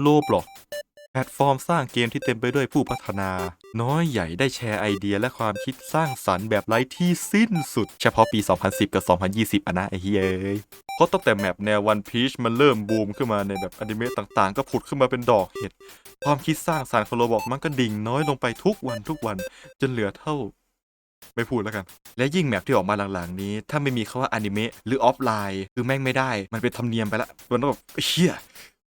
โลบล็อกแพลตฟอร์มสร้างเกมที่เต็มไปด้วยผู้พัฒนา น้อยใหญ่ได้แชร์ไอเดียและความคิดสร้างสรรค์แบบไร้ที่สิ้นสุด เฉพาะปี 2010 กับ 2020อะนะไอ้เฮ้ยเพราะตั้งแต่แมปแนววันพีชมันเริ่มบูมขึ้นมาในแบบอนิเมะต่างๆ ก็ผุดขึ้นมาเป็นดอกเห็ด ความคิดสร้างสรรค์ของโรบอกมันก็ดิ่งน้อยลงไปทุกวันทุกวันจนเหลือเท่า ไม่พูดแล้วกัน และยิ่งแมปที่ออกมาหลังๆนี้ ถ้าไม่มีคาว่าอนิเมะหรือออฟไลน์ คือแม่งไม่ได้ มันเป็นธรรมเนียมไปละมันต้องแบบเฮีย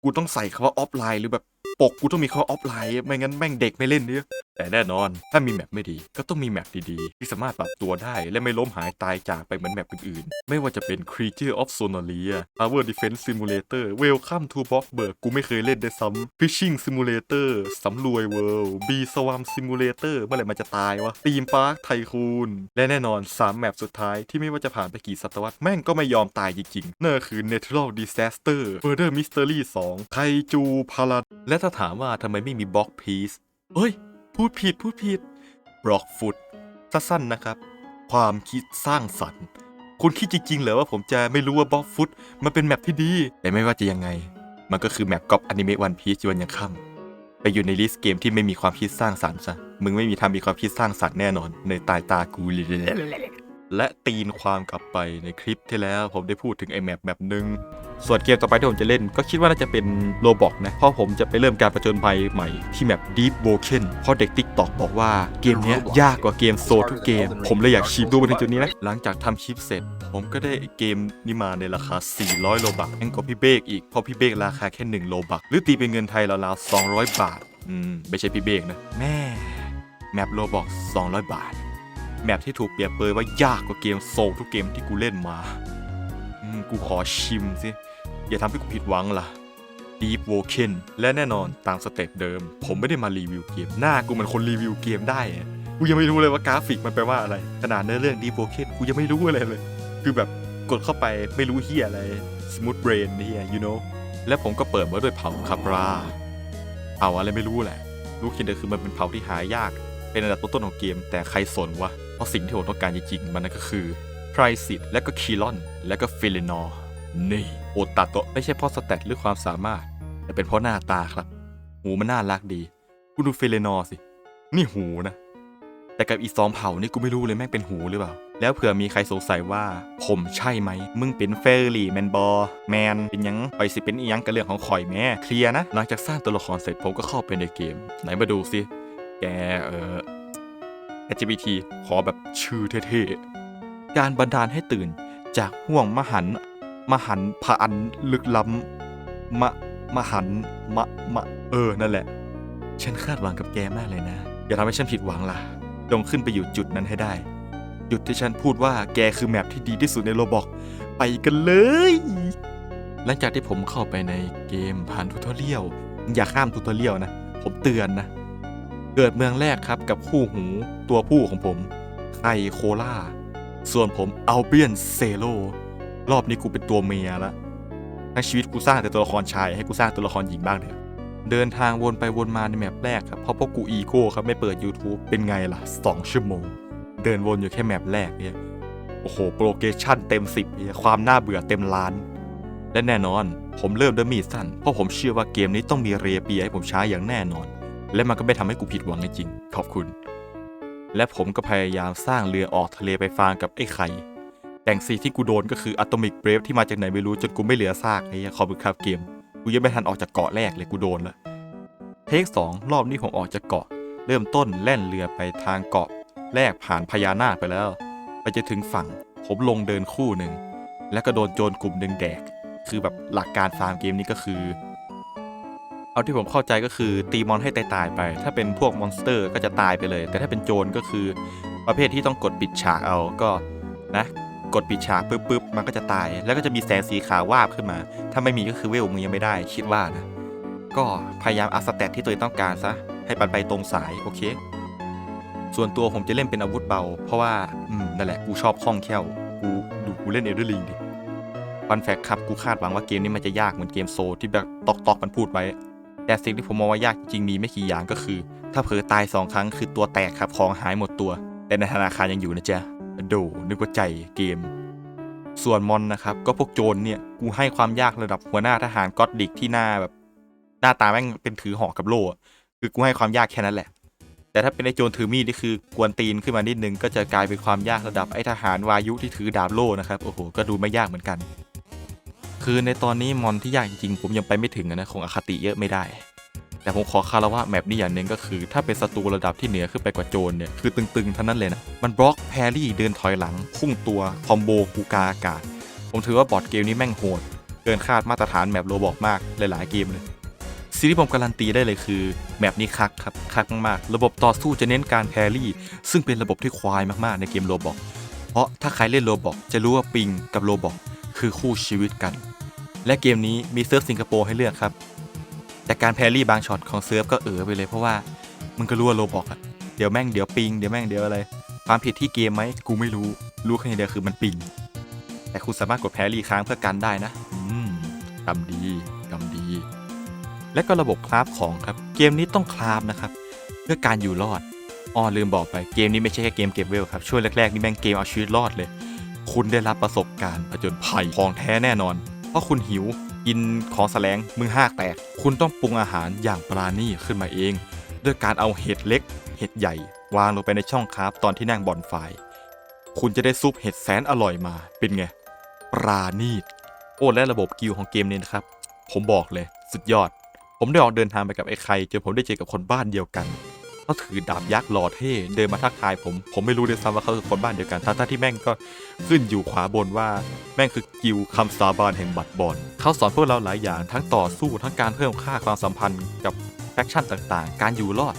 กูต้องใส่คาว่าออฟไลน์หรือแบบ ปกกูต้องมีคาว่าออฟไลน์ไม่งั้นแม่งเด็กไม่เล่นเนี่ยแต่แน่นอนถ้ามีแมปไม่ดี ก็ต้องมีแมปดีๆ ที่สามารถปรับตัวได้และไม่ล้มหายตายจากไปเหมือนแมปอื่นๆ ไม่ว่าจะเป็น Creature of Sonalia Tower Defense Simulator Welcome to Bloxburg กูไม่เคยเล่นได้ซ้ำ Fishing Simulator สำรวย World B Swarm Simulator เมื่อไหร่มันจะตายวะ Theme Park Tycoon และแน่นอน 3 แมปสุดท้ายที่ไม่ว่าจะผ่านไปกี่ศตวรรษแม่งก็ไม่ยอมตายจริงๆนั่นคือ Natural Disaster Murder Mystery 2 Kaiju p a l a และถ้าถามว่าทำไมไม่มี Block Piece เฮ้ย พูดผิดพูดผิดบล็อกฟุตสั้นๆนะครับ ความคิดสร้างสรรค์ คุณคิดจริงๆเหรอว่าผมจะไม่รู้ว่าบล็อกฟุตมันเป็นแมปที่ดี แต่ไม่ว่าจะยังไง มันก็คือแมปกอปอนิเมะวันพีชวันยังค่ำไปอยู่ในลิสต์เกมที่ไม่มีความคิดสร้างสรรค์ซะมึงไม่มีทางมีความคิดสร้างสรรค์แน่นอน ในตายตากูเลย และตีนความกลับไปในคลิปที่แล้วผมได้พูดถึงไอแมปแมปหนึ่งส่วนเกมต่อไปที่ผมจะเล่นก็คิดว่าน่าจะเป็นโลบอกนะ เพราะผมจะไปเริ่มการประจนภัยใหม่ที่แมป Deep v o k e n เพราะเด็ก TikTok บอกว่าเกมนี้ยากกว่าเกมโซทุกเกม ผมเลยอยากชิมดูมาถึงจุดนี้นะ หลังจากทำคลิปเสร็จ ผมก็ได้เกมนี้มาในราคา 400 โลบักแพงกว่าพี่เบกอีกเพราะพี่เบกราคาแค่ 1 โลบักหรือตีเป็นเงินไทยราวๆ200 บาท อืมไม่ใช่พี่เบกนะ แม่แมปโลบอก200 บาท แมปที่ถูกเปรียบเปรยว่ายากกว่าเกมโซลทุกเกมที่กูเล่นมา อืม กูขอชิมสิ อย่าทำให้กูผิดหวังล่ะ Deep w o k e n และแน่นอนตามสเต็ปเดิม ผมไม่ได้มารีวิวเกม หน้ากูเหมันคนรีวิวเกมได้กูยังไม่รู้เลยว่ากราฟิกมันแปลว่าอะไร ขนาดในเรื่อง Deep w o k e n กูยังไม่รู้อะไรเลย คือแบบกดเข้าไปไม่รู้เฮียอะไร Smooth Brain เฮีย you know และผมก็เปิดมาด้วยเผาคาบราเผาอะไรไม่รู้แหละ รู้เพียงแต่คือมันเป็นเผาที่หายาก เป็นอันดับต้นๆของเกม แต่ใครสนวะ ราะสิ่งที่ผมต้องการจริงๆ มันก็คือไพรซิตและก็คีลอน และก็ฟิลนอร์นี่โอตาโตะไม่ใช่เพราะสแตทหรือความสามารถ แต่เป็นเพราะหน้าตาครับ หูมันน่ารักดีกูดูฟิลนอร์สิ นี่หูนะ แต่กับอีสองเผ่านี่กูไม่รู้เลยแม่งเป็นหูหรือเปล่า แล้วเผื่อมีใครสงสัยว่า ผมใช่ไหม มึงเป็นเฟรรี่แมนบอแมนเป็นยังไปสิเป็นอีหยังกับเรื่องของข่อยแม่เคลียร์นะ หลังจากสร้างตัวละครเสร็จผมก็เข้าไปในเกม ไหนมาดูสิแกเออ LGBT ขอแบบชื่อเท่ๆ การบันดาลให้ตื่นจากห่วงมหัน มหันผอันลึกล้ำมะมหันมะมะเออนั่นแหละ ฉันคาดหวังกับแกมากเลยนะ อย่าทำให้ฉันผิดหวังล่ะจงขึ้นไปอยู่จุดนั้นให้ได้ จุดที่ฉันพูดว่าแกคือแมปที่ดีที่สุดในโลบอกไปกันเลย หลังจากที่ผมเข้าไปในเกมผ่านทูทอเรียลอย่าข้ามทูทอเรียลนะ ผมเตือนนะ เกิดเมืองแรกครับกับคู่หูตัวผู้ของผมไคโคล่า ส่วนผมอัลเบียนเซโล รอบนี้กูเป็นตัวเมียละทั้งชีวิตกูสร้างแต่ตัวละครชาย ให้กูสร้างตัวละครหญิงบ้างเถอะ เดินทางวนไปวนมาในแมปแรกครับ เพราะพวกกูอีโก้ครับไม่เปิด YouTube เป็นไงล่ะ 2 ชั่วโมง เดินวนอยู่แค่แมปแรกเนี่ย โอ้โห โปรเกชั่นเต็ม 10เนี่ยความน่าเบื่อเต็มล้าน และแน่นอน ผมเริ่มด้วยมีดสั้น เพราะผมเชื่อว่าเกมนี้ต้องมีเรียเปียให้ผมใช้อย่างแน่นอน และมันก็ไม่ทำให้กูผิดหวังจริง ขอบคุณ และผมก็พยายามสร้างเรือออกทะเลไปฟางกับไอ้ไข่ แต่งสีที่กูโดนก็คืออะตอมิกเบรฟที่มาจากไหนไม่รู้จนกูไม่เหลือซากไอ้เหี้ยขอบคุณครับเกม กูยังไม่ทันออกจากเกาะแรกเลยกูโดนละเทคสองรอบนี้ผมออกจากเกาะ เริ่มต้นแล่นเรือไปทางเกาะ แรกผ่านพญานาคไปแล้ว ไปจะถึงฝั่ง ผมลงเดินคู่หนึ่งแล้วก็โดนโจรกลุ่มหนึ่งแดก คือแบบหลักการฟาร์มเกมนี้ก็คือ เอาที่ผมเข้าใจก็คือตีมอนให้ตายตายไป ถ้าเป็นพวกมอนสเตอร์ก็จะตายไปเลย แต่ถ้าเป็นโจรก็คือ ประเภทที่ต้องกดปิดฉากเอาก็นะกดปิดฉากปุ๊บปุ๊บมันก็จะตาย แล้วก็จะมีแสงสีขาววาบขึ้นมา ถ้าไม่มีก็คือเวลมึงยังไม่ได้คิดว่านะ ก็พยายามอัพสเตตที่ตัวเองต้องการซะ ให้ปันไปตรงสายโอเค ส่วนตัวผมจะเล่นเป็นอาวุธเบา เพราะว่า อืม นั่นแหละ กูชอบคล่องแคล่ว กูดูกูเล่นเอเดอร์ลิงดิฟันแฟกครับ กูคาดหวังว่าเกมนี้มันจะยากเหมือนเกมโซที่แบบตอกตอกๆมันพูดไว้ แต่สิ่งที่ผมมองว่ายากจริงๆมีไม่กี่อย่างก็คือ ถ้าเผลอตายสองครั้งคือตัวแตกครับของหายหมดตัว แต่ในธนาคารยังอยู่นะจ๊ะโดนึกว่าใจเกม ส่วนมอนนะครับ ก็พวกโจรเนี่ยกูให้ความยากระดับหัวหน้าทหารก็อดดิกที่หน้าแบบ หน้าตาแม่งเป็นถือหอกกับโล่คือกูให้ความยากแค่นั้นแหละ แต่ถ้าเป็นไอโจรถือมีดนี่คือกวนตีนขึ้นมานิดนึงก็จะกลายเป็นความยากระดับไอทหารวายุที่ถือดาบโล่นะครับโอ้โหก็ดูไม่ยากเหมือนกัน คือในตอนนี้มอนที่ยากจริงๆผมยังไปไม่ถึงนะคงอคติเยอะไม่ได้ แต่ผมขอคารวะแมปนี้อย่างหนึ่งก็คือ ถ้าเป็นศัตรูระดับที่เหนือขึ้นไปกว่าโจรเนี่ยคือตึงๆท่านั้นเลยนะ มันบล็อกแพรี่เดินถอยหลังพุ่งตัวคอมโบกูกาอากาศ ผมถือว่าบอร์ดเกมนี้แม่งโหด เกินคาดมาตรฐานแมปโรบอกมากหลายๆเกมเลยสิ่งที่ผมการันตีได้เลยคือแมปนี้คักครับคักมากๆระบบต่อสู้จะเน้นการแพรรี่ ซึ่งเป็นระบบที่ควายมากๆในเกมโรบอกเพราะถ้าใครเล่นโรบอกจะรู้ว่าปิงกับโรบอกคือคู่ชีวิตกัน และเกมนี้มีเซิร์ฟสิงคโปร์ให้เลือกครับ แต่การแพรรี่บางช็อตของเซิร์ฟก็เออไปเลยเพราะว่ามึงก็รู้ว่าโรบอกอะเดี๋ยวแม่งเดี๋ยวปิงเดี๋ยวแม่งเดี๋ยวอะไร ความผิดที่เกมไหมกูไม่รู้รู้แค่เดียวคือมันปิง แต่คุณสามารถกดแพรรี่ค้างเพื่อกันได้นะ อืมกำดีกำดี และก็ระบบคราฟของครับ เกมนี้ต้องคราฟนะครับ เพื่อการอยู่รอดอ้อลืมบอกไปเกมนี้ไม่ใช่แค่เกมเก็บเวลครับช่วงแรกๆนี่แม่งเกมเอาชีวิตรอดเลย คุณได้รับประสบการณ์ผจญภัยของแท้แน่นอน เพราะคุณหิวกินของแสลงมือห้ากแตก คุณต้องปรุงอาหารอย่างปราณีขึ้นมาเอง ด้วยการเอาเห็ดเล็ก เห็ดใหญ่ วางลงไปในช่องคราฟตอนที่นั่งบอนไฟ คุณจะได้ซุปเห็ดแสนอร่อยมาเป็นไง ปราณีตโอ้และระบบกิลของเกมนี้นะครับ ผมบอกเลย สุดยอด ผมได้ออกเดินทางไปกับไอ้ใครจอผมได้เจอกับคนบ้านเดียวกัน เขาถือดาบยักษ์หล่อเท่เดินมาทักทายผม ผมไม่รู้ด้วยซ้ำว่าเขาคือคนบ้านเดียวกันทั้งที่แม่งก็ขึ้นอยู่ขวาบนว่า แม่งคือกิลด์คำสาบานแห่งบัตรบอลเขาสอนพวกเราหลายอย่างทั้งต่อสู้ทั้งการเพิ่มค่าความสัมพันธ์กับแฟคชั่นต่างๆ การอยู่รอด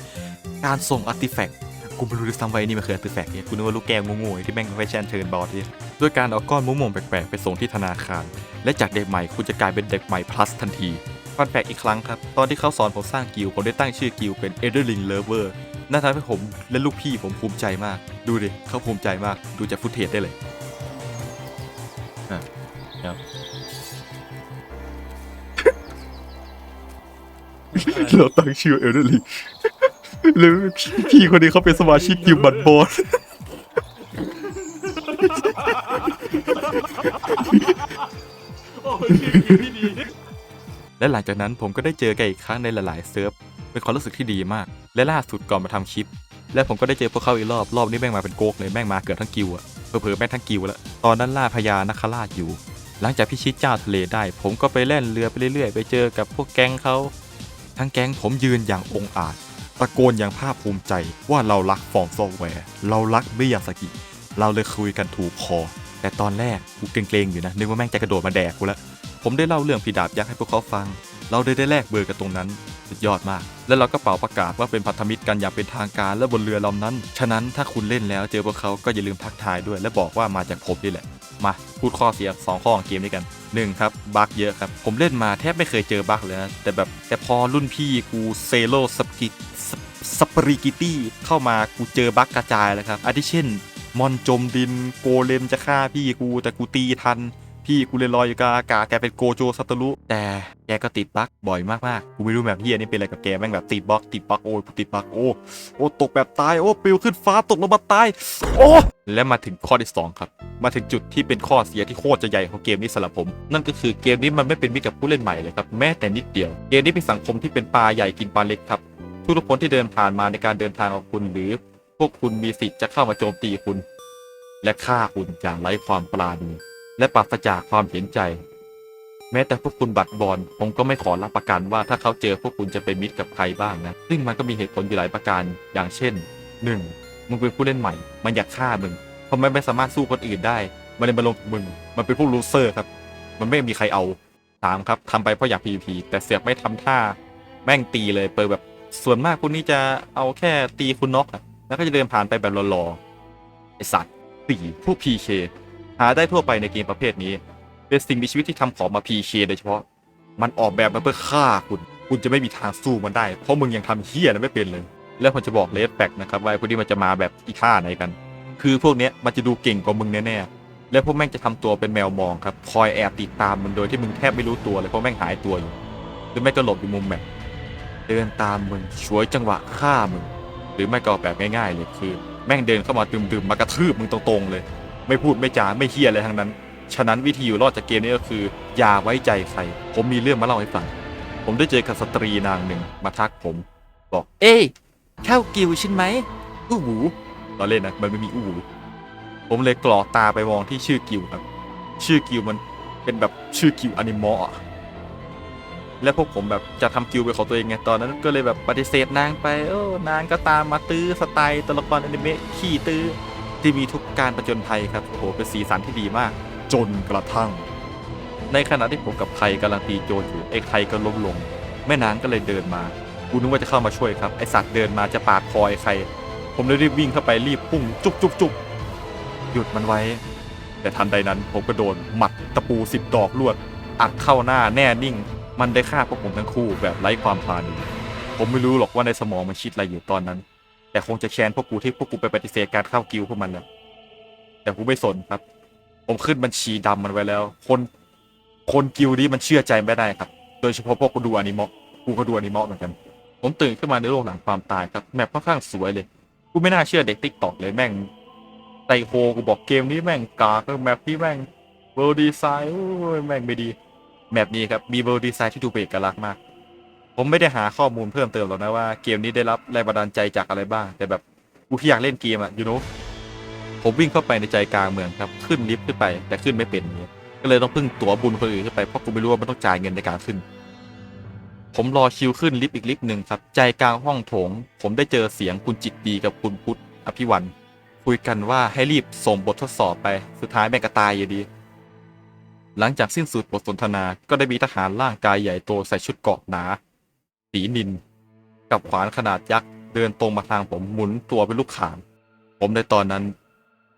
การส่งอาร์ติแฟกต์กูไม่รู้ด้วยซ้ำว่าไอ้นี่มันคืออาร์ติแฟกต์เนี่ยกูนึกว่าลูกแก้วโง่ๆที่แม่งไม่ใช่อัญเชิญบอสเนี่ด้วยการเอาก้อนมุ้งมงแปลกๆไปส่งที่ธนาคาร และจากเด็กใหม่คุณจะกลายเป็นเด็กใหม่ plus ทันที ฟันแฟกอีกครั้งครับ ตอนที่เขาสอนผมสร้างกิลผมได้ตั้งชื่อกิลเป็น e d e r l i n g Lover น่าทำให้ผมและลูกพี่ผมภูมิใจมาก ดูดิเขาภูมิใจมาก ดูจากฟุตเทจได้เลยอะครับเราตั้งชื่อ e d e r l i n g แล้วพี่พี่คนนี้เขาเป็นสมาชิกกิลบัตบอสโอ้ยคิวที่ดี และหลังจากนั้นผมก็ได้เจอแกอีกครั้งในหลาย ๆ เซิร์ฟเป็นความรู้สึกที่ดีมาก และล่าสุดก่อนมาทำคลิป และผมก็ได้เจอพวกเขาอีกรอบรอบนี้แม่งมาเป็นโกกเลยแม่งมาเกือบทั้งกิวอะเผลอๆแม่งทั้งกิวแล้วตอนนั้นล่าพญานาคราชอยู่ หลังจากพิชิตเจ้าทะเลได้ ผมก็ไปแล่นเรือไปเรื่อย ๆ ไปเจอกับพวกแก๊งเขาทั้งแก๊งผมยืนอย่างองอาจตะโกนอย่างภาคภูมิใจว่าเรารักฟอร์มซอฟต์แวร์เรารักมิยาสกิ เราเลยคุยกันถูกคอ แต่ตอนแรกกูเกรงๆอยู่นะนึกว่าแม่งจะกระโดดมาแดกกูแล้ว ผมได้เล่าเรื่องผีดาบยักษ์ให้พวกเขาฟัง เราได้ได้แลกเบอร์กันตรงนั้น สุดยอดมาก แล้วเราก็เป่าประกาศว่าเป็นพันธมิตรกันอย่างเป็นทางการและบนเรือลำนั้น ฉะนั้นถ้าคุณเล่นแล้วเจอพวกเขาก็อย่าลืมทักทายด้วย และบอกว่ามาจากผมนี่แหละ มาพูดข้อเสียสองข้อของเกมนี้กันหนึ่งครับบั๊กเยอะครับ ผมเล่นมาแทบไม่เคยเจอบั๊กเลยนะแต่แบบแต่พอรุ่นพี่กูเซโลสกิสปริกิตี้เข้ามากูเจอบั๊กกระจายเลยครับอาทิเช่นมอนจมดินโกเลมจะฆ่าพี่กูแต่กูตีทัน พี่กูเลยลอยอยู่กลางอากาศแกเป็นโกโจซัตโตรุแต่แกก็ติดบั๊กบ่อยมากๆกูไม่รู้แบบเฮียนี่เป็นอะไรกับแกแม่งแบบติดบั๊กติดบั๊กโอ้ยติดบั๊กโอ้โอ้ตกแบบตายโอ้ปลิวขึ้นฟ้าตกลงมาตายโอ้และมาถึงข้อที่สองครับมาถึงจุดที่เป็นข้อเสียที่โคตรจะใหญ่ของเกมนี้สำหรับผม นั่นก็คือเกมนี้มันไม่เป็นมิตรกับผู้เล่นใหม่เลยครับแม้แต่นิดเดียว เกมนี้เป็นสังคมที่เป็นปลาใหญ่กินปลาเล็กครับทุกๆคนที่เดินผ่านมาในการเดินทางของคุณหรือ พวกคุณมีสิทธิ์จะเข้ามาโจมตีคุณ และฆ่าคุณอย่างไร้ความปราณี และปราศจากความเห็นใจ แม้แต่พวกคุณบัตรบอลผมก็ไม่ขอรับประกันว่าถ้าเขาเจอพวกคุณจะเป็นมิตรกับใครบ้างนะ ซึ่งมันก็มีเหตุผลอยู่หลายประการ อย่างเช่น 1. มึงเป็นผู้เล่นใหม่ มันอยากฆ่ามึงเพราะมันไม่สามารถสู้คนอื่นได้ มันเลยมาลงมึง มันเป็นพวกลูเซอร์ครับ มันไม่มีใครเอาสามครับทำไปเพราะอยาก PVP แต่เสียบไม่ทำท่า แม่งตีเลย เปิดแบบ ส่วนมากพวกนี้จะเอาแค่ตีคุณน็อกแล้วก็จะเดินผ่านไปแบบรอๆไอสัตว์สี่พวก PK หาได้ทั่วไปในเกมประเภทนี้เป็นสิ่งมีชีวิตที่ทำของมา PK โดยเฉพาะ มันออกแบบมาเพื่อฆ่าคุณ คุณจะไม่มีทางสู้มันได้ เพราะมึงยังทำเฮี้ยนั้นไม่เป็นเลย แล้วผมจะบอกเลสแฟกนะครับว่าพวกนี้มันจะมาแบบอีท่าไหนกัน คือพวกเนี้ยมันจะดูเก่งกว่ามึงแน่ๆ แล้วพวกแม่งจะทำตัวเป็นแมวมองครับ คอยแอบติดตามมึงโดยที่มึงแทบไม่รู้ตัวเลยเพราะแม่งหายตัวอยู่ หรือไม่ก็หลบอยู่มุมแมปเดินตามมึงช่วยจังหวะฆ่ามึง หรือไม่ก็แบบง่ายๆเลยคือ แม่งเดินเข้ามาตึมๆมากระทืบมึงตรงๆเลย ไม่พูดไม่จาไม่เฮียอะไรทั้งนั้น ฉะนั้นวิธีอยู่รอดจากเกมนี้ก็คือ อย่าไว้ใจใคร ผมมีเรื่องมาเล่าให้ฟัง ผมได้เจอกับสตรีนางหนึ่งมาทักผม บอก เอ้ยเข้ากิวใช่ไหมอู้หูเราเล่นนะมันไม่มีอู้หูผมเลยกรอกตาไปมองที่ชื่อกิวครับ ชื่อกิวมันเป็นแบบชื่อกิวอนิมออะและพวกผมแบบจะทำกิวเป็นของตัวเองไงตอนนั้นก็เลยแบบปฏิเสธนางไป โอ้นางก็ตามมาตื้อสไตล์ตัวละครอนิเมะขี้ตื้อ ที่มีทุกการประจนภัยครับโอ้โหเป็นสีสันที่ดีมาก จนกระทั่ง ในขณะที่ผมกับไทยกำลังตีโจรอยู่ไอ้ไทยก็ล้มลง แม่นางก็เลยเดินมากูนึกว่าจะเข้ามาช่วยครับไอสัตว์เดินมาจะปาดคอไอ้ใคร ผมเลยรีบวิ่งเข้าไปรีบพุ่งจุบจุบจุบหยุดมันไว้ แต่ทันใดนั้นผมก็โดนหมัดตะปูสิบดอกลวด อัดเข้าหน้าแน่นิ่ง มันได้ฆ่าพวกผมทั้งคู่แบบไร้ความพลาดผมไม่รู้หรอกว่าในสมองมันคิดอะไรอยู่ตอนนั้น แต่คงจะแค้นพวกกูที่พวกกูไปปฏิเสธการเข้ากิลพวกมันแล้วแต่กูไม่สนครับ ผมขึ้นบัญชีดำมันไว้แล้ว คน คนกิลนี้มันเชื่อใจไม่ได้ครับ โดยเฉพาะพวกกูดูอนิเมะกูก็ดูอนิเมะเหมือนกัน ผมตื่นขึ้นมาในโลกหลังความตายครับแมปค่อนข้างสวยเลยกูไม่น่าเชื่อเด็กติ๊กตอกเลยแม่งไตโฮกูบอกเกมนี้แม่งกากแมปที่แม่งเวอร์ดีไซน์แม่งไม่ดีแมปนี้ครับมีเวอร์ดีไซน์ที่ดูเป็นเอกลักษณ์มาก ผมไม่ได้หาข้อมูลเพิ่มเติมหรอกนะว่าเกมนี้ได้รับแรงบันดาลใจจากอะไรบ้าง แต่แบบกูที่อยากเล่นเกมอะยูโนผมวิ่งเข้าไปในใจกลางเมืองครับขึ้นลิฟต์ขึ้นไป แต่ขึ้นไม่เป็นเนี่ยก็เลยต้องพึ่งตั๋วบุญคนอื่นขึ้นไปเพราะกูไม่รู้ว่ามันต้องจ่ายเงินในการขึ้น ผมรอคิวขึ้นลิฟต์อีกลิฟต์หนึ่งครับ ใจกลางห้องโถง ผมได้เจอเสียงคุณจิตดีกับคุณพุทธอภิวันคุยกันว่าให้รีบส่งบททดสอบไปสุดท้ายแม่ก็ตายอยู่ดี หลังจากสิ้นสุดบทสนทนาก็ได้มีทหารร่างกายใหญ่โตใส่ชุดเกราะหนา สีนิน กับขวานขนาดยักษ์เดินตรงมาทางผมหมุนตัวเป็นลูกขามผมในตอนนั้น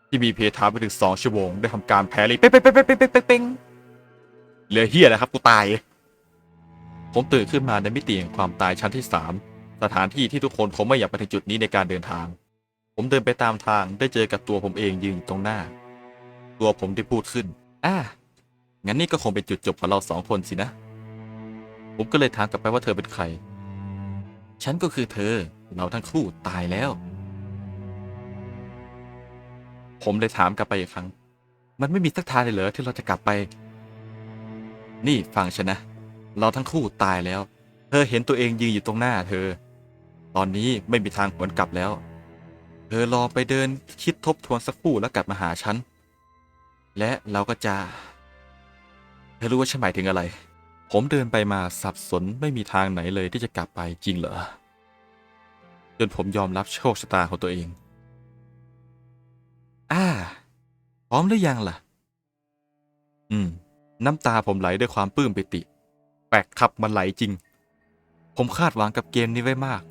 ที่มีเพทาไปถึงสองชั่วโมงได้ทำการแพ้เลยเป๊ะเป๊ะเป๊ะเป๊ะเป๊ะเป๊ะเหลือเฮียนะครับกูตาย ผมตื่นขึ้นมาในมิติแห่งความตายชั้นที่สามสถานที่ที่ทุกคนคงไม่อยากไปถึงจุดนี้ในการเดินทาง ผมเดินไปตามทางได้เจอกับตัวผมเองยืนตรงหน้า ตัวผมได้พูดขึ้นอะงั้นนี่ก็คงเป็นจุดจบของเราสองคนสินะ ผมก็เลยถามกลับไปว่าเธอเป็นใคร ฉันก็คือเธอ เราทั้งคู่ตายแล้ว ผมเลยถามกลับไปอีกครั้ง มันไม่มีสักทางเลยเหรอที่เราจะกลับไป นี่ฟังฉันนะ เราทั้งคู่ตายแล้ว เธอเห็นตัวเองยืนอยู่ตรงหน้าเธอ ตอนนี้ไม่มีทางหวนกลับแล้ว เธอลองไปเดินคิดทบทวนสักคู่แล้วกลับมาหาฉัน และเราก็จะ เธอรู้ว่าฉันหมายถึงอะไร ผมเดินไปมาสับสนไม่มีทางไหนเลยที่จะกลับไปจริงเหรอ จนผมยอมรับโชคชะตาของตัวเอง อ่า พร้อมหรือยังล่ะ อืม น้ำตาผมไหลด้วยความปลื้มปิติ แปลกครับมันไหลจริง ผมคาดหวังกับเกมนี้ไว้มาก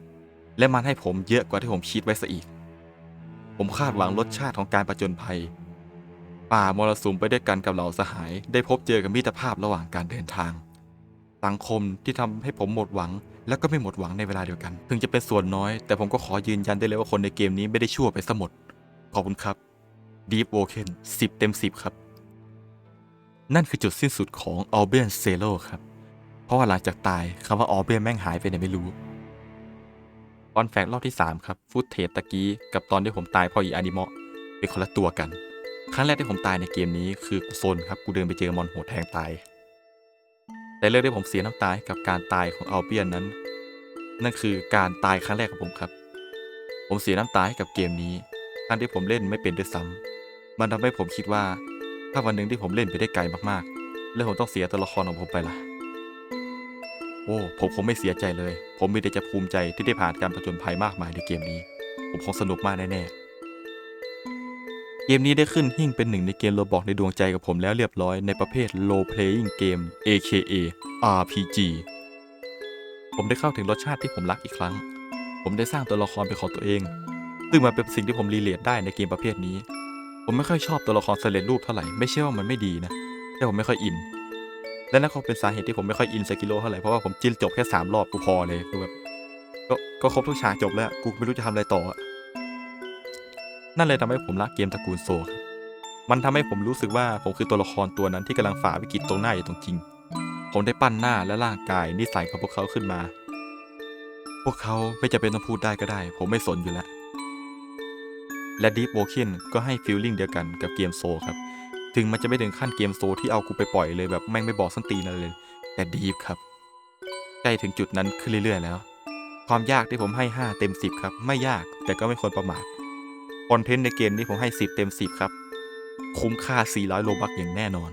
และมันให้ผมเยอะกว่าที่ผมคิดไว้ซะอีก ผมคาดหวังรสชาติของการประจนภัยป่ามรสุมไปด้วยกันกับเหล่าสหาย ได้พบเจอกับมิตรภาพระหว่างการเดินทาง สังคมที่ทำให้ผมหมดหวัง แล้วก็ไม่หมดหวังในเวลาเดียวกัน ถึงจะเป็นส่วนน้อย แต่ผมก็ขอยืนยันได้เลยว่าคนในเกมนี้ไม่ได้ชั่วไปซะหมด ขอบคุณครับ Deep w o k e n 10 เต็ม 10 ครับ นั่นคือจุดสิ้นสุดของ a l b i o n z e r o ครับ เพราะว่าหลังจากตายคำว่า a l b i o n แม่งหายไปไหนไม่รู้ตอนแฟกรอบที่ 3 ครับ ฟุตเทจตะกี้ กับตอนที่ผมตายพราะอีอานิมอเป็นคนละตัวกัน ครั้งแรกที่ผมตายในเกมนี้คือกูโซนครับ กูเดินไปเจอมอนโหดแทงตาย แต่เรื่องที่ผมเสียน้ำตาให้กับการตายของอัลเบียนนั้น นั่นคือการตายครั้งแรกของผมครับ ผมเสียน้ำตาให้กับเกมนี้ทั้งที่ผมเล่นไม่เป็นด้วยซ้ำมันทำให้ผมคิดว่า ถ้าวันหนึ่งที่ผมเล่นไปได้ไกลมากๆ แล้วผมต้องเสียตัวละครของผมไปล่ะ โอ้ผมคงไม่เสียใจเลย ผมมีแต่จะภูมิใจที่ได้ผ่านการผจญภัยมากมายในเกมนี้ ผมคงสนุกมากแน่ๆ เกมนี้ได้ขึ้นหิ่งเป็นหนึ่งในเกมโรบอกในดวงใจกับผมแล้วเรียบร้อยในประเภท Role Playing Game AKA RPG ผมได้เข้าถึงรสชาติที่ผมรักอีกครั้ง ผมได้สร้างตัวละครเป็นของตัวเอง ซึ่งมันเป็นสิ่งที่ผมรีเลทได้ในเกมประเภทนี้ ผมไม่ค่อยชอบตัวละครสเร็จรูปเท่าไหร่ไม่ใช่ว่ามันไม่ดีนะ แต่ผมไม่ค่อยอิน และนั่นก็เป็นสาเหตุที่ผมไม่ค่อยอินสกิโลเท่าไหร่เพราะว่าผมจิ้นจบแค่สามรอบกูพอเลยคือแบบก็ก็ครบทุกฉากจบแล้วกูไม่รู้จะทำอะไรต่อ นั่นเลยทำให้ผมรักเกมตระกูลโซครับมันทำให้ผมรู้สึกว่าผมคือตัวละครตัวนั้นที่กำลังฝ่าวิกฤตตรงหน้าอยู่ตรงจริง ผมได้ปั้นหน้าและร่างกายนิสัยของพวกเขาขึ้นมา พวกเขาไม่จำเป็นต้องพูดได้ก็ได้ ผมไม่สนอยู่แล้ว และ Deep w o k e n ก็ให้ฟีลลิ่งเดียวกันกับเกมโซครับ ถึงมันจะไม่ถึงขั้นเกมโซที่เอากูไปปล่อยเลยแบบแม่งไม่บอกสันตีนอะไรเลย แต่ Deep ครับใกล้ถึงจุดนั้นขึ้นเรื่อยๆแล้ว ความยากที่ผมให้ 5 เต็ม 10 ครับ ไม่ยากแต่ก็ไม่ควรประมาท อนเทนต์ในเกมนี้ผมให้ 10 เต็ม 10 ครับ คุ้มค่า 400 โลบักอย่างแน่นอน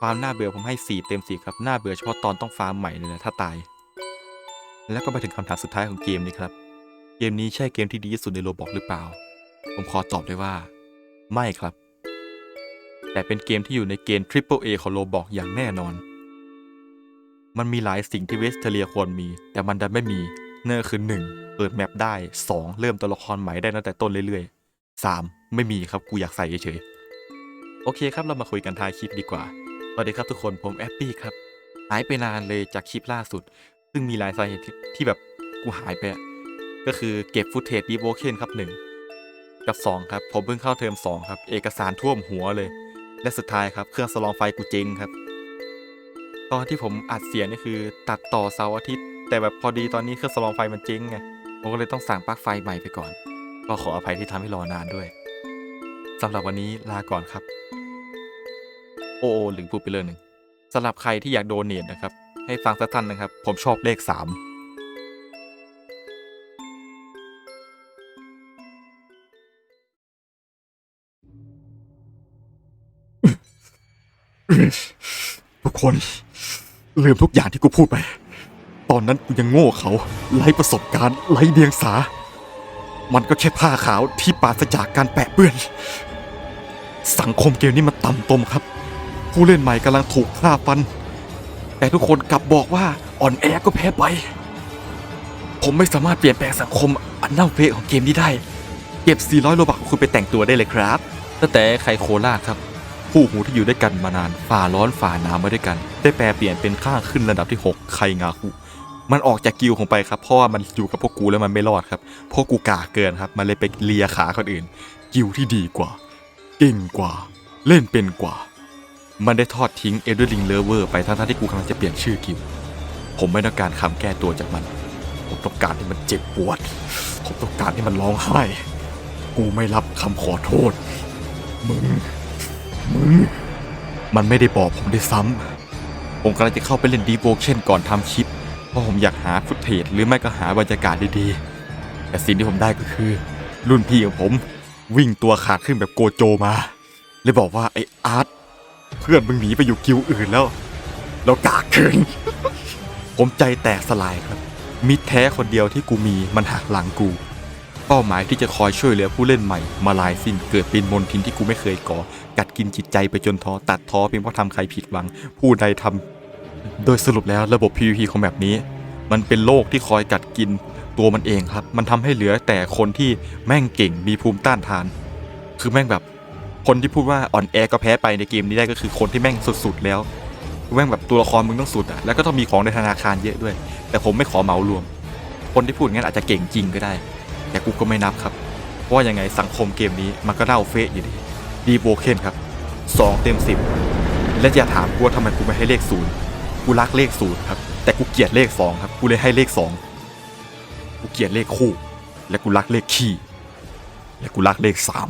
ความน่าเบื่อผมให้ 4 เต็ม 10 ครับ น่าเบื่อเฉพาะตอนต้องฟาร์มใหม่เลยนะถ้าตาย แล้วก็มาถึงคำถามสุดท้ายของเกมนี้ครับ เกมนี้ใช่เกมที่ดีที่สุดในโลบอกหรือเปล่า ผมขอตอบได้ว่า ไม่ครับ แต่เป็นเกมที่อยู่ในเกณฑ์ Triple A ของโลบอกอย่างแน่นอน มันมีหลายสิ่งที่เวสเทเลียควรมี แต่มันดันไม่มี นั่นก็คือ 1. เปิดแมปได้ 2. เริ่มตัวละครใหม่ได้ตั้งแต่ต้นเรื่อยๆ 3. ไม่มีครับกูอยากใส่เฉยๆ โอเคครับเรามาคุยกันท้ายคลิปดีกว่า สวัสดีครับทุกคนผมแอปปี้ครับ หายไปนานเลยจากคลิปล่าสุด ซึ่งมีหลายสาเหตุที่ที่แบบกูหายไป ก็คือเก็บฟุตเทจดีโวเคนครับหนึ่งกับ 2 ครับ ผมเพิ่งเข้าเทอม2 ครับ เอกสารท่วมหัวเลย และสุดท้ายครับ เครื่องสลองไฟกูเจงครับ ตอนที่ผมอัดเสียงนี่คือ ตัดต่อเสาร์อาทิตย์ แต่แบบพอดีตอนนี้เครื่องสลองไฟมันเจ๊งไงผมก็เลยต้องสั่งปลั๊กไฟใหม่ไปก่อน ก็ขออภัยที่ทำให้รอนานด้วยสำหรับวันนี้ลาก่อนครับ โอโอหรือพูดไปเรื่องหนึ่งสำหรับใครที่อยากโดเนทนะครับ ให้ฟังสักท่านนะครับ ผมชอบเลขสามทุกคน ลืมทุกอย่างที่กูพูดไป ตอนนั้นกูยังโง่เขาไร้ประสบการณ์ไร้เดียงสา มันก็แค่ผ้าขาวที่ปราศจากการแปะเปื้อน สังคมเกมนี้มันต่ำตมครับ ผู้เล่นใหม่กำลังถูกฆ่าฟัน แต่ทุกคนกลับบอกว่าอ่อนแอก็แพ้ไป ผมไม่สามารถเปลี่ยนแปลงสังคมอันเน่าเฟะของเกมนี้ได้ เก็บ 400 โลบักของคุณไปแต่งตัวได้เลยครับ ตั้งแต่ไคโคล่าครับผู้หูที่อยู่ด้วยกันมานานฝ่าร้อนฝ่าหนาวมาด้วยกัน ได้แปลเปลี่ยนเป็นข้างขึ้นระดับที่ 6 ไคงาคุ มันออกจากกิลของไปครับเพราะว่ามันอยู่กับพวกกูแล้วมันไม่รอดครับเพราะกูกาเกินครับ มันเลยไปเลียขาคนอื่น กิลที่ดีกว่า เก่งกว่า เล่นเป็นกว่า มันได้ทอดทิ้งเอเดอร์ลิงเลเวอร์ไปทั้งๆที่กูกำลังจะเปลี่ยนชื่อกิลผมไม่ต้องการคำแก้ตัวจากมัน ผมต้องการให้มันเจ็บปวด ผมต้องการให้มันร้องไห้ กูไม่รับคำขอโทษ มึง มึง มันไม่ได้บอกผมด้วยซ้ำผมกำลังจะเข้าไปเล่นดีโบเช่นก่อนทำคลิป เพราะผมอยากหาฟุตเทจหรือไม่ก็หาบรรยากาศดีๆ แต่สิ่งที่ผมได้ก็คือ รุ่นพี่ของผมวิ่งตัวขาดขึ้นแบบโกโจมาเลยบอกว่าไอ้อาร์ตเพื่อนมึงหนีไปอยู่กิวอื่นแล้ว แล้วกากเกินผมใจแตกสลายครับ มิตรแท้คนเดียวที่กูมีมันหักหลังกู เป้าหมายที่จะคอยช่วยเหลือผู้เล่นใหม่ มาลายสิ้นเกิดเป็นมนทินที่กูไม่เคยก่อ กัดกินจิตใจไปจนท้อตัดท้อเพียงเพราะทำใครผิดหวัง ผู้ใดทำ โดยสรุปแล้วระบบ PVP ของแบบนี้ มันเป็นโลกที่คอยกัดกินตัวมันเองครับ มันทำให้เหลือแต่คนที่แม่งเก่งมีภูมิต้านทาน คือแม่งแบบคนที่พูดว่าอ่อนแอก็แพ้ไปในเกมนี้ได้ก็คือคนที่แม่งสุดๆแล้ว แม่งแบบตัวละครมึงต้องสุดอะแล้วก็ต้องมีของในธนาคารเยอะด้วย แต่ผมไม่ขอเหมารวม คนที่พูดงั้นอาจจะเก่งจริงก็ได้ แต่กูก็ไม่นับครับเพราะว่ายังไงสังคมเกมนี้มันก็เน่าเฟะอยู่ดีดีโบเคนครับสองเต็มสิบและอย่าถามกูว่าทำไมกูไม่ให้เลขศูนย์ กูรักเลขศูนย์ครับ แต่กูเกลียดเลขสองครับ กูเลยให้เลขสองกูเกลียดเลขคู่ และกูรักเลขขี้ และกูรักเลขสาม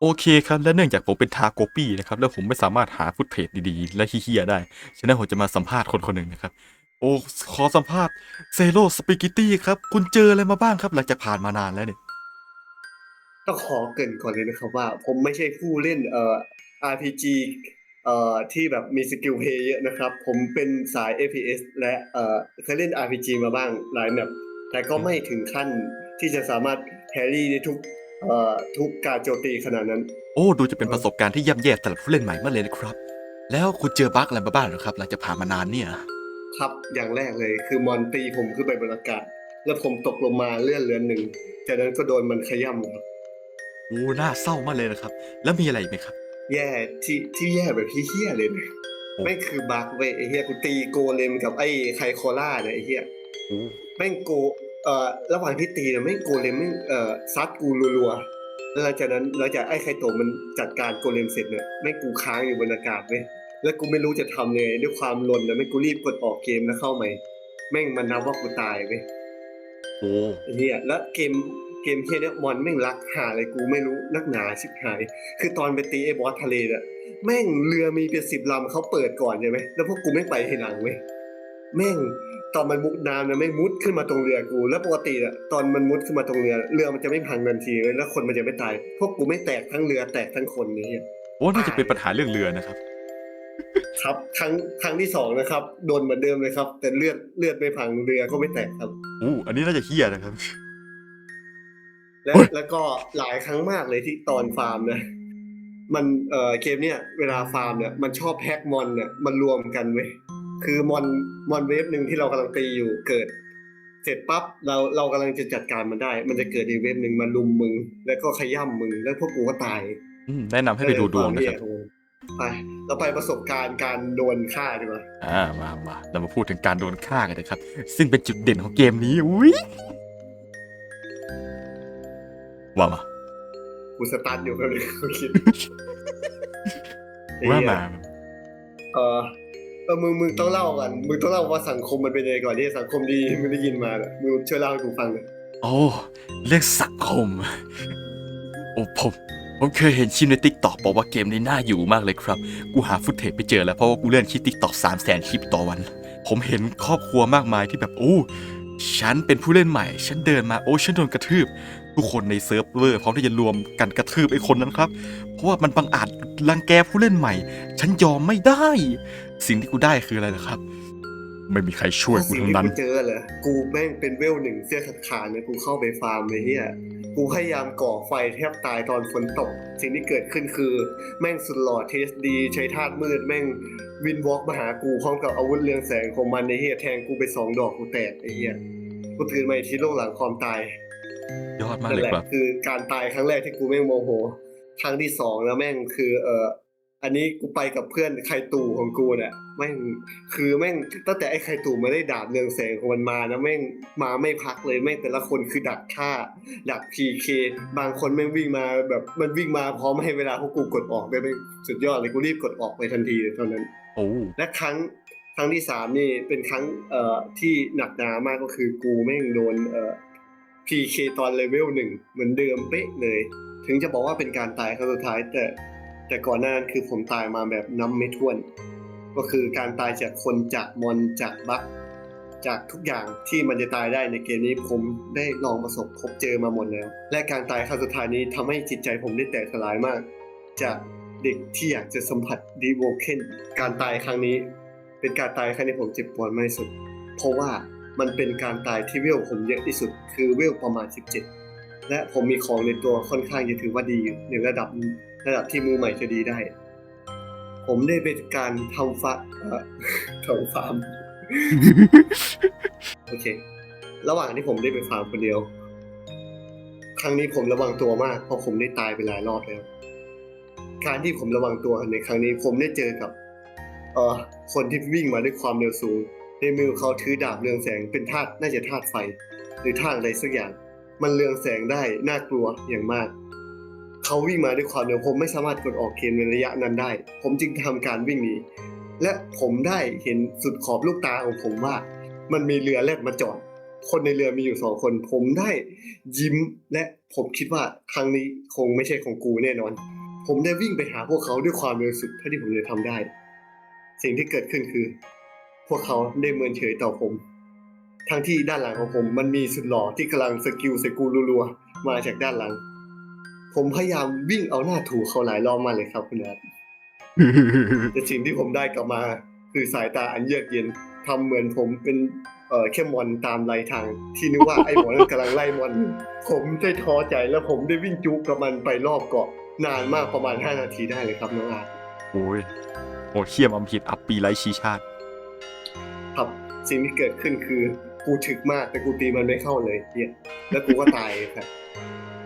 โอเคครับ และเนื่องจากผมเป็นทาโกปี้นะครับ แล้วผมไม่สามารถหาฟุตเทจดีๆ และเฮี้ยๆได้ ฉะนั้นผมจะมาสัมภาษณ์คนคนหนึ่งนะครับ โอ้ขอสัมภาษณ์เซโ o สปิกิตี้ครับ คุณเจออะไรมาบ้างครับหลังจากผ่านมานานแล้วเนี่ยต้องขอเกรินก่อนเลยนะครับว่า ผมไม่ใช่ผู้เล่นเอ่อ RPG ที่แบบมีสกิลเพลย์เยอะนะครับ ผมเป็นสาย FPS และเอ่อเคยเล่น RPG มาบ้างหลายแบบแต่ก็ไม่ถึงขั้นที่จะสามารถแฮร์รี่ได้ทุกเอ่อทุกการโจมตีขนาดนั้น โอ้ดูจะเป็นประสบการณ์ที่ย่ำแย่สำหรับผู้เล่นใหม่มากเลยนะครับ แล้วคุณเจอบั๊กอะไรมาบ้างเหรอครับ หลังจากผ่านมานานเนี่ย ครับอย่างแรกเลยคือมอนตีผมขึ้นไปบนอากาศ แล้วผมตกลงมาเลื่อนเรือนหนึ่งจากนั้นก็โดนมันขย้ำครับโอ้น่าเศร้ามากเลยนะครับ แล้วมีอะไรอีกไหมครับ แย่ที่ที่แย่แบบเฮี้ยๆเลยนะโอ้ไม่งคือบั๊กเว้ยไอ้เฮียกูตีโกเลมกับไอ้ไคโคล่าเนี่ยไอ้เฮียโอ้แม่งโกเอ่อระหว่างที่ตีเนี่ยแม่งโกเลมแม่งเอ่อซัดกูรัวๆแล้วหลังจากนั้นหลังจากไอ้ไคโตะมันจัดการโกเลมเสร็จเนี่ยแม่งกูค้างอยู่บนอากาศเว้ยแล้วกูไม่รู้จะทำยังไงด้วยความลนแล้วแม่งกูรีบกดออกเกมแล้วเข้าใหม่แม่งมันนับว่ากูตายเว้ยโอ้ไอ้เฮียแล้วเกม เกมเฮียเนี่ยมอนแม่งรักหาอะไรกูไม่รู้นักหนาชิบหาย คือตอนไปตีไอ้บอสทะเลเนี่ยแม่งเรือมีเป็นสิบลำเขาเปิดก่อนใช่ไหมแล้วพวกกูไม่ไปทีหลังเว้ยแม่งตอนมันมุดน้ำนะแม่งมุดขึ้นมาตรงเรือกู แล้วปกติอะตอนมันมุดขึ้นมาตรงเรือ เรือมันจะไม่พังทันทีเลยแล้วคนมันจะไม่ตาย พวกกูไม่แตกทั้งเรือแตกทั้งคนนี่โอ้น่าจะเป็นปัญหาเรื่องเรือนะครับ ครับครั้งครั้งที่สองนะครับโดนเหมือนเดิมเลยครับ แต่เลือดเลือดไม่พังเรือก็ไม่แตกครับอู้อันนี้น่าจะเฮี้ยนะครับ และเฮ้ยแล้วก็หลายครั้งมากเลยที่ตอนฟาร์มนะมันเอ่อเกมเนี่ยเวลาฟาร์มเนี่ยมันชอบแพ็กมอนเนี่ยมันรวมกันเว้ยคือมอนมอนเวฟหนึ่งที่เรากำลังตีอยู่เกิด เสร็จปั๊บเราเรากำลังจะจัดการมันได้ มันจะเกิดอีกเวฟหนึ่งมาลุมมึง แล้วก็ขย่ำมึงแล้วพวกกูก็ตายอืมแนะนำให้ไปดูดวงนะครับเออไปเราไปประสบการณ์การโดนฆ่าดีกว่าอ่ามามาเรามาพูดถึงการโดนฆ่ากันนะครับ ซึ่งเป็นจุดเด่นของเกมนี้อุ้ย ว่ามากูสตาร์ทอยู่แป๊บนึงกูคิดว่ามาเออเออมึงมึงต้องเล่ากันมึงต้องเล่าว่าสังคมมันเป็นยังไงก่อนที่สังคมดีมึงได้ยินมาเนี่ยมึงช่วยเล่าให้กูฟังหน่อยโอ้เรื่องสังคมโอ้ผมผมเคยเห็นชิมในติ๊กต็อกบอกว่าเกมนี้น่าอยู่มากเลยครับ กูหาฟุตเทจไปเจอแล้วเพราะว่ากูเลื่อนคลิปติ๊กต็อกสามแสนคลิปต่อวัน ผมเห็นครอบครัวมากมายที่แบบโอ้ฉันเป็นผู้เล่นใหม่ ฉันเดินมาโอ้ฉันโดนกระทืบ ทุกคนในเซิร์ฟเวอร์พร้อมที่จะรวมกันกระทืบไอ้คนนั้นครับ เพราะว่ามันบังอาจรังแกผู้เล่นใหม่ ฉันยอมไม่ได้ สิ่งที่กูได้คืออะไรนะครับ ไม่มีใครช่วยกูสิ่งทั้งนั้นกูเจอเหรอกูแม่งเป็นเวลหนึ่งเสื้อขาดขาเนี่ยกูเข้าไปฟาร์มเลยเฮียกูพยายามก่อไฟแทบตายตอนฝนตก สิ่งที่เกิดขึ้นคือ แม่งสุดหล่อเทสดีใช้ธาตุมืดแม่งวินวอล์กมาหากูพร้อมกับอาวุธเรืองแสงของมันในเฮียแทงกูไปสองดอกกูแตกไอ้เฮียกูตื่นมาอีกทีโลกหลังความตาย ยอดมากนั่นเลยแหละครับคือการตายครั้งแรกที่กูแม่งโมโห ครั้งที่สองแล้วแม่งคือเอออันนี้กูไปกับเพื่อนไข่ตู่ของกูเนี่ยแม่งคือแม่งตั้งแต่ไอ้ไข่ตู่มาได้ดาบเรืองแสงของมันมานะแม่งมาไม่พักเลยแม่งแต่ละคนคือดักฆ่าดักพีเคบางคนแม่งวิ่งมาแบบมันวิ่งมาพร้อมให้เวลาพวกกูกดออกได้แม่งสุดยอดเลยกูรีบกดออกไปทันทีเลยตอนนั้นโอ้และครั้งครั้งที่สามนี่เป็นครั้งเอ่อที่หนักหนามากก็คือกูแม่งโดนเอ่อ PK ตอนเลเวลหนึ่งเหมือนเดิมเป๊ะเลย ถึงจะบอกว่าเป็นการตายครั้งสุดท้าย แต่แต่ก่อนหน้านั้นคือผมตายมาแบบน้ำไม่ท้วน ก็คือการตายจากคนจากมอนจากบัคจากทุกอย่างที่มันจะตายได้ในเกมนี้ผมได้ลองประสบพบเจอมาหมดแล้ว และการตายครั้งสุดท้ายนี้ทำให้จิตใจผมได้แตกสลายมาก จากเด็กที่อยากจะสัมผัสดีโวเคนการตายครั้งนี้ เป็นการตายครั้งที่ผมเจ็บปวดมากที่สุด เพราะว่า มันเป็นการตายที่เวลผมเยอะที่สุด คือเวลประมาณ 17 และผมมีของในตัวค่อนข้างจะถือว่าดีอยู่ในระดับระดับที่มือใหม่จะดีได้ ผมได้เป็นการทำฟาเอ่อทำฟาร์มโอเค ระหว่างที่ผมได้ไปฟาร์มคนเดียว ครั้งนี้ผมระวังตัวมาก เพราะผมได้ตายไปหลายรอบแล้ว การที่ผมระวังตัวในครั้งนี้ผมได้เจอกับ เอ่อคนที่วิ่งมาด้วยความเร็วสูง ในมือเขาถือดาบเรืองแสงเป็นธาตุน่าจะธาตุไฟ หรือธาตุอะไรสักอย่าง มันเรืองแสงได้น่ากลัวอย่างมาก เขาวิ่งมาด้วยความเร็วผมไม่สามารถกดออกเกมในระยะนั้นได้ ผมจึงทำการวิ่งหนีและผมได้เห็นสุดขอบลูกตาของผมว่า มันมีเรือแล่นมาจอดคนในเรือมีอยู่สองคน ผมได้ยิ้มและผมคิดว่าครั้งนี้คงไม่ใช่ของกูแน่นอน ผมได้วิ่งไปหาพวกเขาด้วยความเร็วสุดเท่าที่ผมจะทำได้ สิ่งที่เกิดขึ้นคือ พวกเขาได้เมินเฉยต่อผม ทั้งที่ด้านหลังของผมมันมีสุดหล่อที่กำลังสกิลสกูรัวๆมาจากด้านหลัง ผมพยายามวิ่งเอาหน้าถูเขาหลายรอบมาเลยครับคุณนัทแต่สิ่งที่ผมได้กลับมา คือสายตาอันเยือกเย็นทำเหมือนผมเป็นเอ่อแค่มอนตามไรทาง ที่นึกว่าไอ้หมอนกำลังไล่มอน ผมได้ท้อใจแล้วผมได้วิ่งจุกกับมันไปรอบเกาะนานมากประมาณ 5 นาทีได้เลยครับน้องอาร์ตโอ้ยโอ้เขี้ยมอำพิษอัปปีไรชีชาติ ครับสิ่งที่เกิดขึ้นคือกูถึกมากแต่กูตีมันไม่เข้าเลยเนี่ยแล้วกูก็ตายครับ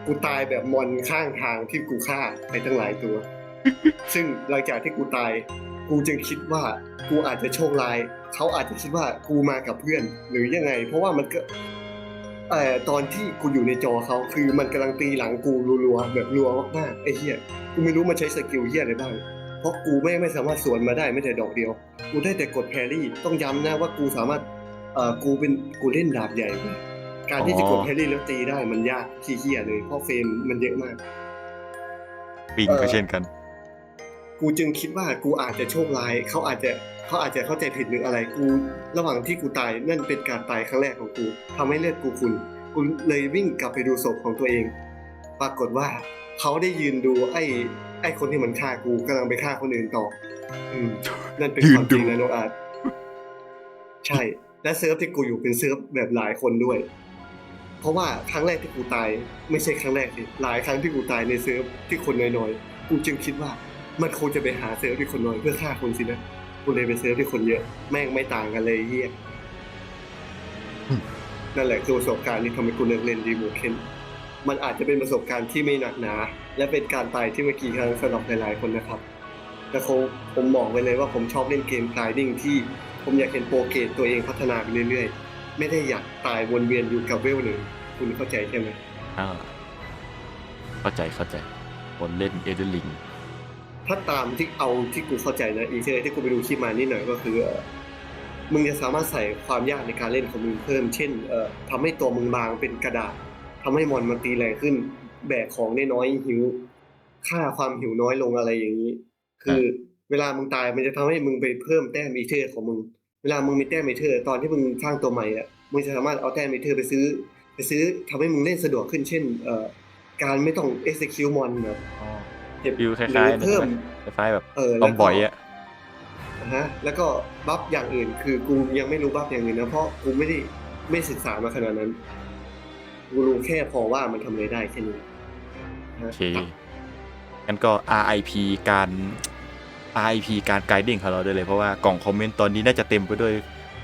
กูตายแบบมอนข้างทางที่กูฆ่าไปตั้งหลายตัว ซึ่งหลังจากที่กูตาย กูจึงคิดว่ากูอาจจะโชคร้าย เขาอาจจะคิดว่ากูมากับเพื่อน หรือยังไง เพราะว่ามันก็เอ่ตอนที่กูอยู่ในจอเขาคือมันกำลังตีหลังกูรัวๆแบบรัวมากๆไอ้เหี้ยกูไม่รู้มันใช้สกิลเหี้ยอะไรบ้าง เพราะกูไม่ไม่สามารถสวนมาได้ไม่แต่ดอกเดียว กูได้แต่กดแพรรี่ ต้องย้ำนะว่ากูสามารถเอ่อกูเป็นกูเล่นดาบใหญ่เว้ยการที่จะกดแพรรี่แล้วตีได้มันยากขี้เกียจเลยเพราะเฟรมมันเยอะมาก ปิงเอ่อก็เช่นกัน กูจึงคิดว่ากูอาจจะโชคร้ายเขาอาจจะเขาอาจจะเข้าใจผิดหรืออะไรกู ระหว่างที่กูตายนั่นเป็นการตายครั้งแรกของกูทำให้เลือดกูคุณกูเลยวิ่งกลับไปดูศพของตัวเอง ปรากฏว่าเขาได้ยืนดูไอ้ ไอ้คนที่มันฆ่ากูกำลังไปฆ่าคนอื่นต่อ อืม นั่นเป็นความจริงนะน้องอาร์ตใช่ และเซิร์ฟที่กูอยู่เป็นเซิร์ฟแบบหลายคนด้วย เพราะว่าครั้งแรกที่กูตาย ไม่ใช่ครั้งแรกสิหลายครั้งที่กูตายในเซิร์ฟที่คนน้อยๆ กูจึงคิดว่า มันคงจะไปหาเซิร์ฟที่คนน้อยเพื่อฆ่าคนสินะกูเลยไปเซิร์ฟที่คนเยอะแม่งไม่ต่างกันเลยเฮียนั่นแหละคือประสบการณ์ที่ทำให้กูเลิกเล่นดีโมเคน มันอาจจะเป็นประสบการณ์ที่ไม่หนักหนา และเป็นการตายที่ไม่กี่ครั้งสำหรับหลายๆคนนะครับ แต่คงผมบอกไว้เลยว่าผมชอบเล่นเกมกลายดิ้งที่ผมอยากเห็นโปรเกรดตัวเองพัฒนาไปเรื่อยๆ ไม่ได้อยากตายวนเวียนอยู่กับเวลหนึ่งคุณเข้าใจใช่ไหมอ่าเข้าใจเข้าใจคนเล่นเอเดลิงถ้าตามที่เอาที่กูเข้าใจนะอีกเช่นที่กูไปดูคลิปมานิดหน่อยก็คือเอ่อมึงจะสามารถใส่ความยากในการเล่นของมึงเพิ่ม เช่นเอ่อทำให้ตัวมึงบางเป็นกระดาษ ทำให้มอนมันตีแรงขึ้น แบกของได้น้อยหิว ค่าความหิวน้อยลงอะไรอย่างนี้ คือเวลามึงตายมันจะทำให้มึงไปเพิ่มแต้มอีเทอร์ของมึง เวลามึงมีแต้มอีเทอร์ตอนที่มึงสร้างตัวใหม่อะมึงจะสามารถเอาแต้มอีเทอร์ไปซื้อ ไปซื้อทำให้มึงเล่นสะดวกขึ้นเช่น เอ่อการไม่ต้อง execute มอนแบบเก็บฟิลคล้ายหรือๆนะเพิ่มคล้ายๆแบบเออตแล้อวมก็บอยอะอ่าฮะแล้วก็บัฟอย่างอื่นคือกูยังไม่รู้บัฟอย่างอื่นนะเพราะกูไม่ได้ไม่ศึกษามาขนาดนั้น กูรู้แค่พอว่ามันทำอะไรได้แค่นี้โอเคงั้นก็ RIP การ RIP การไกด์ดิ้งของเราได้เลย เพราะว่ากล่องคอมเมนต์ตอนนี้น่าจะเต็มไปด้วย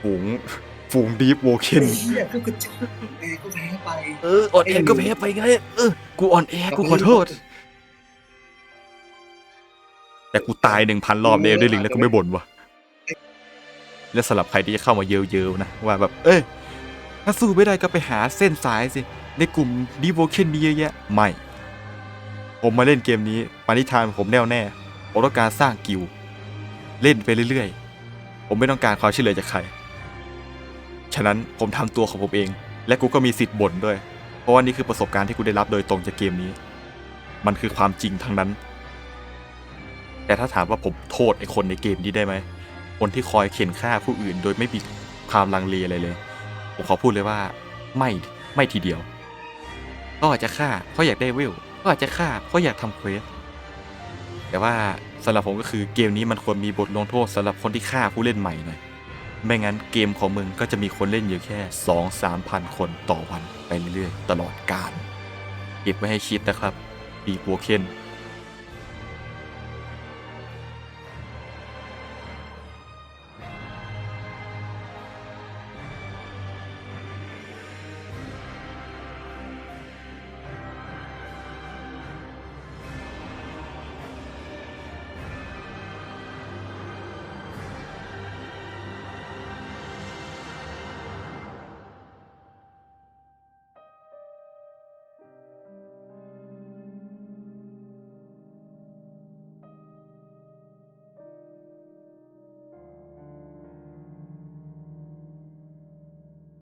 ฝูงฝูงดีฟโวเคนเฮียกูกระจอกแอร์ก็แพ้ไป เอออ่อนแอก็แพ้ไปไงเออกูอ่อนแอกูขอโทษ แต่กูตายหนึ่งพันรอบเดียวด้วยลิงแล้วกูไม่บ่นว่ะและสำหรับใครที่จะเข้ามาเยอะๆนะ ว่าแบบ เอ้ยถ้าสู้ไม่ได้ก็ไปหาเส้นสายสิ ในกลุ่มดีโวเคนมีเยอะแยะ ไม่ ผมมาเล่นเกมนี้ปณิธานผมแน่วแน่ผมต้องการสร้างกิลด์เล่นไปเรื่อยๆ ผมไม่ต้องการความช่วยเหลือจากใคร ฉะนั้นผมทำตัวของผมเอง และกูก็มีสิทธิ์บ่นด้วย เพราะว่านี่คือประสบการณ์ที่กูได้รับโดยตรงจากเกมนี้ มันคือความจริงทั้งนั้น แต่ถ้าถามว่าผมโทษไอ้คนในเกมนี้ได้ไหม คนที่คอยเข็นฆ่าผู้อื่น โดยไม่มีความลังเลอะไรเลย ผมขอพูดเลยว่า ไม่ไม่ทีเดียว ก็อาจจะฆ่าเพราะอยากได้เวลก็อาจจะฆ่าเพราะอยากทำเควสแต่ว่าสำหรับผมก็คือเกมนี้มันควรมีบทลงโทษสำหรับคนที่ฆ่าผู้เล่นใหม่หน่อยไม่งั้นเกมของมึงก็จะมีคนเล่นอยู่แค่สองสามพันคนต่อวันไปเรื่อยๆ ตลอดกาลเก็บไว้ให้คิดนะครับปีโวเคน